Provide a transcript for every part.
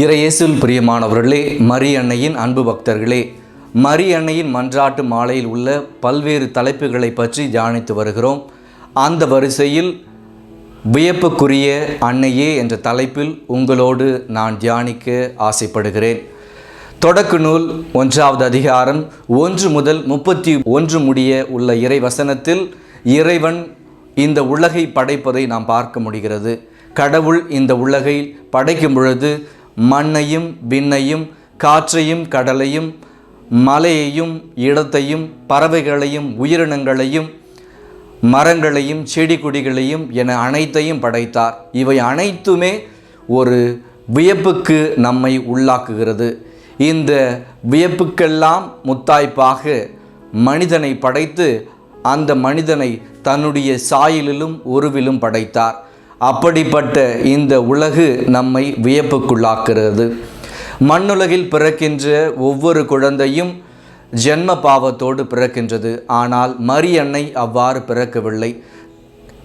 இறையேசுல் பிரியமானவர்களே மரி அன்னையின் அன்பு பக்தர்களே மரி அன்னையின் மன்றாட்டு மாலையில் உள்ள பல்வேறு தலைப்புகளை பற்றி தியானித்து வருகிறோம். அந்த வரிசையில் வியப்புக்குரிய அன்னையே என்ற தலைப்பில் உங்களோடு நான் தியானிக்க ஆசைப்படுகிறேன். தொடக்க நூல் ஒன்றாவது அதிகாரம் ஒன்று முதல் முப்பத்தி ஒன்று முடிய உள்ள இறை வசனத்தில் இறைவன் இந்த உலகை படைப்பதை நாம் பார்க்க முடிகிறது. கடவுள் இந்த உலகை படைக்கும் பொழுது மண்ணையும் விண்ணையும் காற்றையும் கடலையும் மலையையும் இடத்தையும் பறவைகளையும் உயிரினங்களையும் மரங்களையும் செடி கொடிகளையும் என அனைத்தையும் படைத்தார். இவை அனைத்துமே ஒரு வியப்புக்கு நம்மை உள்ளாக்குகிறது. இந்த வியப்புக்கெல்லாம் முத்தாய்ப்பாக மனிதனை படைத்து அந்த மனிதனை தன்னுடைய சாயலிலும் உருவிலும் படைத்தார். அப்படிப்பட்ட இந்த உலகு நம்மை வியப்புக்குள்ளாக்குகிறது. மண்ணுலகில் பிறக்கின்ற ஒவ்வொரு குழந்தையும் ஜென்ம பாவத்தோடு பிறக்கின்றது. ஆனால் மரியன்னை அவ்வாறு பிறக்கவில்லை.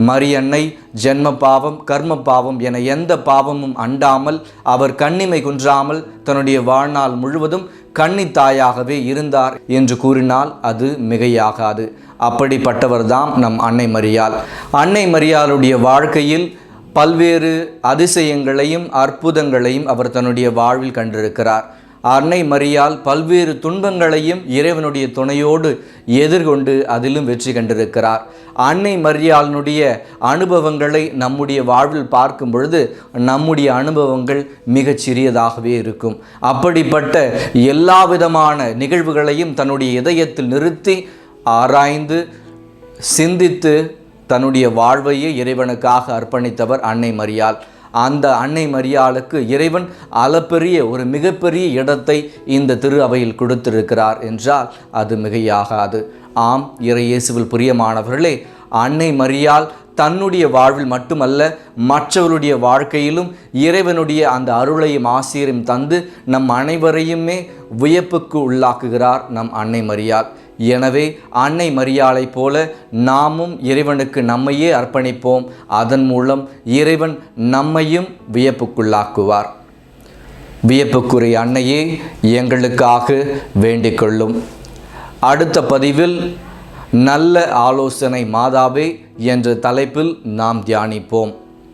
மரியன்னை ஜென்ம பாவம் கர்ம பாவம் என எந்த பாவமும் அண்டாமல் அவர் கண்ணிமை குன்றாமல் தன்னுடைய வாழ்நாள் முழுவதும் கன்னித்தாயாகவே இருந்தார் என்று கூறினால் அது மிகையாகாது. அப்படிப்பட்டவர்தாம் நம் அன்னை மரியாள். அன்னை மரியாளுடைய வாழ்க்கையில் பல்வேறு அதிசயங்களையும் அற்புதங்களையும் அவர் தன்னுடைய வாழ்வில் கண்டிருக்கிறார். அன்னை மரியால் பல்வேறு துன்பங்களையும் இறைவனுடைய துணையோடு எதிர்கொண்டு அதிலும் வெற்றி கண்டிருக்கிறார். அன்னை மரியாளினுடைய அனுபவங்களை நம்முடைய வாழ்வில் பார்க்கும் பொழுது நம்முடைய அனுபவங்கள் மிகச் சிறியதாகவே இருக்கும். அப்படிப்பட்ட எல்லா விதமான நிகழ்வுகளையும் தன்னுடைய இதயத்தில் நிறுத்தி ஆராய்ந்து சிந்தித்து தன்னுடைய வாழ்வையே இறைவனுக்காக அர்ப்பணித்தவர் அன்னை மரியாள். அந்த அன்னை மரியாளுக்கு இறைவன் அளப்பெரிய ஒரு மிகப்பெரிய இடத்தை இந்த திரு அவையில் கொடுத்திருக்கிறார் என்றால் அது மிகையாகாது. ஆம் இறை இயேசுவில் பிரியமானவர்களே அன்னை மரியாள் தன்னுடைய வாழ்வில் மட்டுமல்ல மற்றவருடைய வாழ்க்கையிலும் இறைவனுடைய அந்த அருளையும் ஆசிரியரும் தந்து நம் அனைவரையுமே வியப்புக்கு உள்ளாக்குகிறார் நம் அன்னை மரியாள் எனவே அன்னை மரியாளை போல நாமும் இறைவனுக்கு நம்மையே அர்ப்பணிப்போம். அதன் மூலம் இறைவன் நம்மையும் வியப்புக்குள்ளாக்குவார். வியப்புக்குரிய அன்னையே எங்களுக்காக வேண்டிக் கொள்ளும். அடுத்த பதிவில் நல்ல ஆலோசனை மாதாவே என்ற தலைப்பில் நாம் தியானிப்போம்.